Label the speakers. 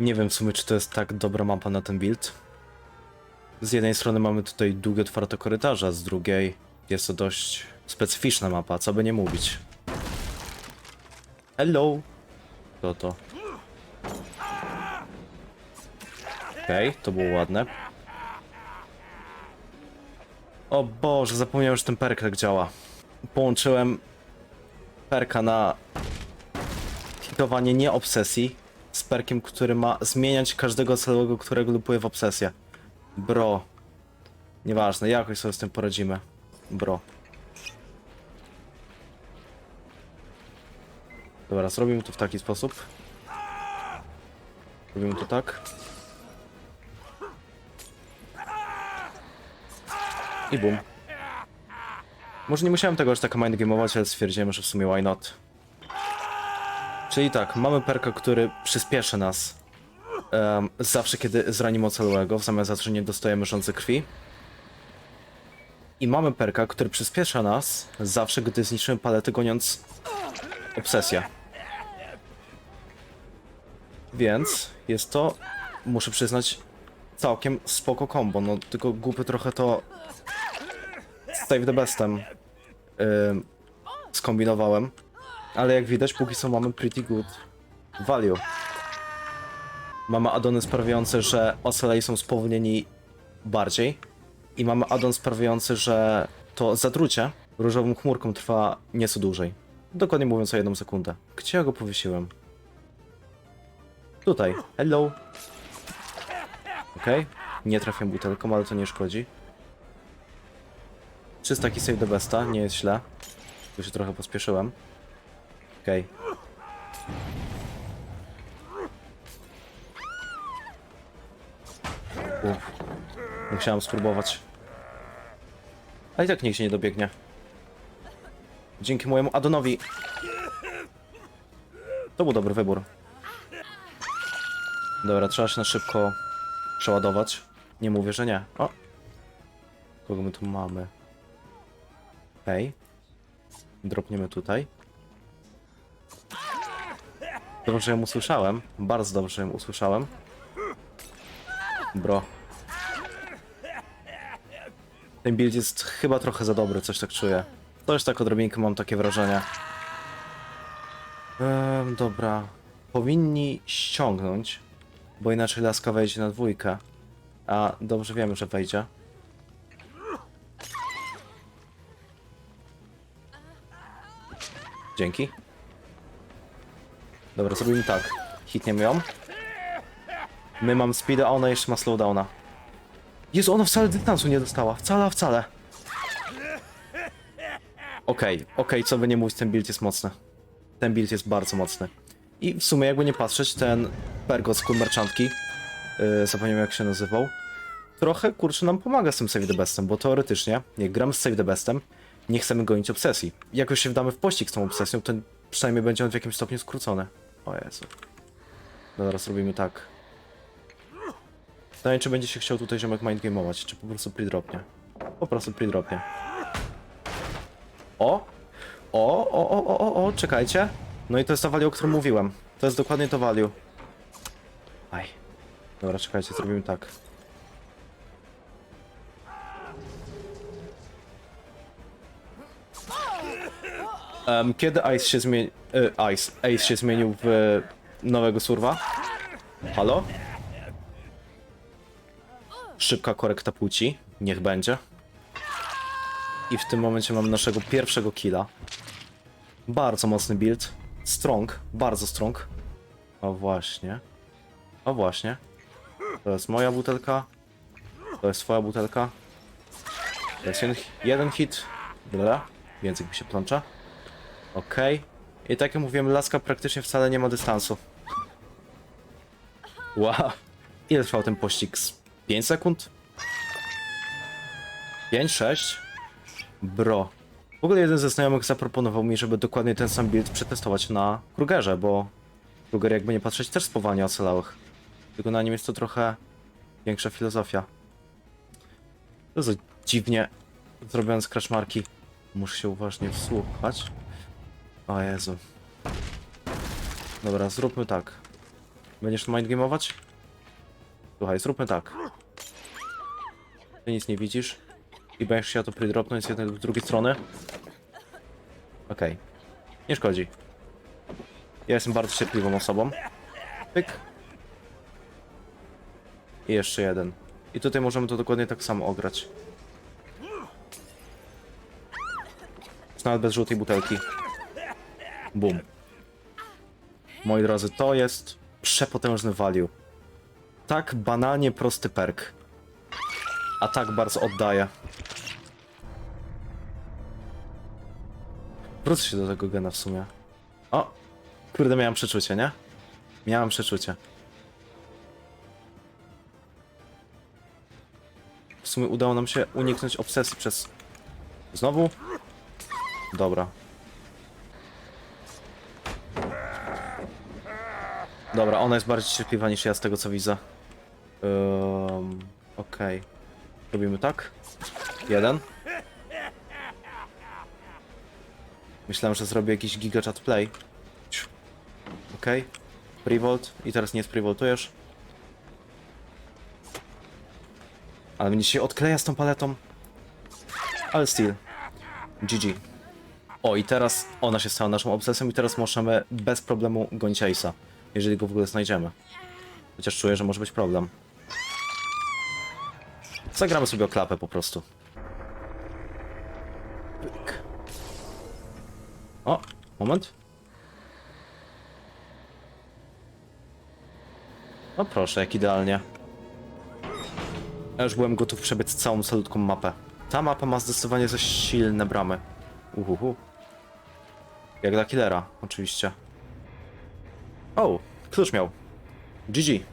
Speaker 1: Nie wiem w sumie, czy to jest tak dobra mapa na ten build. Z jednej strony mamy tutaj długie, otwarte korytarze, z drugiej jest to dość specyficzna mapa, co by nie mówić. Hello! To to. Okej, to było ładne. O Boże, zapomniałem, że ten perk tak działa. Połączyłem perka na hitowanie nie obsesji z perkiem, który ma zmieniać każdego celowego, którego lupuje w obsesję. Bro. Nieważne, jakoś sobie z tym poradzimy. Bro. Dobra, zrobimy to w taki sposób. Robimy to tak. I bum. Może nie musiałem tego aż tak mindgameować, ale stwierdziłem, że w sumie why not. Czyli tak, mamy perka, który przyspieszy nas em, zawsze, kiedy zranimy ocalałego, w zamian za to, że nie dostajemy rządzy krwi. I mamy perka, który przyspiesza nas zawsze, gdy zniszczymy palety, goniąc obsesję. Więc jest to, muszę przyznać, całkiem spoko combo. No tylko głupy trochę to Save the Bestem ym, skombinowałem. Ale jak widać, póki co mamy pretty good value. Mamy addony sprawiające, że ocaleni są spowolnieni bardziej. I mamy addon sprawiający, że to zatrucie różową chmurką trwa nieco dłużej. Dokładnie mówiąc o jedną sekundę. Gdzie ja go powiesiłem? Tutaj. Hello. Okej. Nie trafię butelką, ale to nie szkodzi. Czyst taki save the besta, nie jest źle. Tu się trochę pospieszyłem. Okej. Uff. Musiałem spróbować. Ale i tak nikt się nie dobiegnie. Dzięki mojemu Adonowi. To był dobry wybór. Dobra, trzeba się na szybko przeładować. Nie mówię, że nie. O! Kogo my tu mamy? Hej. Dropniemy tutaj. Dobrze, ją usłyszałem. Bardzo dobrze, ją usłyszałem. Bro. Ten build jest chyba trochę za dobry, coś tak czuję. Coś tak odrobinkę mam takie wrażenie. Ehm, dobra. Powinni ściągnąć, bo inaczej laska wejdzie na dwójkę. A dobrze wiemy, że wejdzie. Dzięki. Dobra, zrobimy tak. Hitniemy ją. My mam speeda, a ona jeszcze ma slowdowna. Jezu, ona wcale dystansu nie dostała. Wcale, wcale. Okej, okej, co by nie mówić, ten build jest mocny. Ten build jest bardzo mocny. I w sumie, jakby nie patrzeć, ten Pergo z Merchantki, yy, zapomniałem jak się nazywał, trochę, kurczę, nam pomaga z tym Save the Bestem, bo teoretycznie, jak gramy z Save the Bestem, nie chcemy gonić obsesji. Jak już się wdamy w pościg z tą obsesją, to przynajmniej będzie on w jakimś stopniu skrócony. O Jezu. No teraz robimy tak. Pytanie, czy będzie się chciał tutaj ziomek mindgameować, czy po prostu pridropnie. Po prostu pridropnie. O! O, o, o, o, o, o, czekajcie. No i to jest to value, o którym mówiłem. To jest dokładnie to value. Aj. Dobra, czekajcie, zrobimy tak. Em, kiedy Ice się zmienił... Ice. Ace się zmienił w nowego surwa? Halo? Szybka korekta płci. Niech będzie. I w tym momencie mam naszego pierwszego killa. Bardzo mocny build. Strong. Bardzo strong. O właśnie. O właśnie. To jest moja butelka. To jest twoja butelka. To jest jeden, jeden hit. Dobra. Więcej mi się plącza. Okej. I tak jak mówiłem, laska praktycznie wcale nie ma dystansu. Wow. Ile trwał ten pościg? Z 5 sekund? 5, 6? Bro. W ogóle jeden ze znajomych zaproponował mi, żeby dokładnie ten sam build przetestować na Krugerze, bo Kruger jakby nie patrzeć też spowalnia ocalałych. Tylko na nim jest to trochę większa filozofia. To za dziwnie zrobione scratch. Muszę się uważnie wsłuchać. O Jezu. Dobra, zróbmy tak. Będziesz mindgame'ować? Słuchaj, zróbmy tak. Ty nic nie widzisz. I będziesz chciał to pridropnąć z jednej z drugiej strony. Okej. Nie szkodzi. Ja jestem bardzo cierpliwą osobą. Pyk. I jeszcze jeden. I tutaj możemy to dokładnie tak samo ograć. Nawet bez żółtej butelki. Bum. Moi drodzy, to jest przepotężny value. Tak banalnie prosty perk. A tak bardzo oddaje. Wrócę się do tego gena w sumie. O! Kurde, miałem przeczucie, nie? Miałem przeczucie. W sumie udało nam się uniknąć obsesji przez... Znowu? Dobra. Dobra, ona jest bardziej cierpliwa niż ja z tego co widzę. Um, Okej. Robimy tak. Jeden. Myślałem, że zrobię jakiś gigachat play. Ciu. Okej. Prevolt. I teraz nie sprevoltujesz. Ale mnie się odkleja z tą paletą. Ale still. GG. O, i teraz ona się stała naszą obsesją i teraz możemy bez problemu gonić Ace'a. Jeżeli go w ogóle znajdziemy. Chociaż czuję, że może być problem. Zagramy sobie o klapę po prostu. O, moment. No proszę, jak idealnie. Ja już byłem gotów przebiec całą salutką mapę. Ta mapa ma zdecydowanie za silne bramy. Uhuhu. Jak dla killera, oczywiście. O, klucz miał. GG.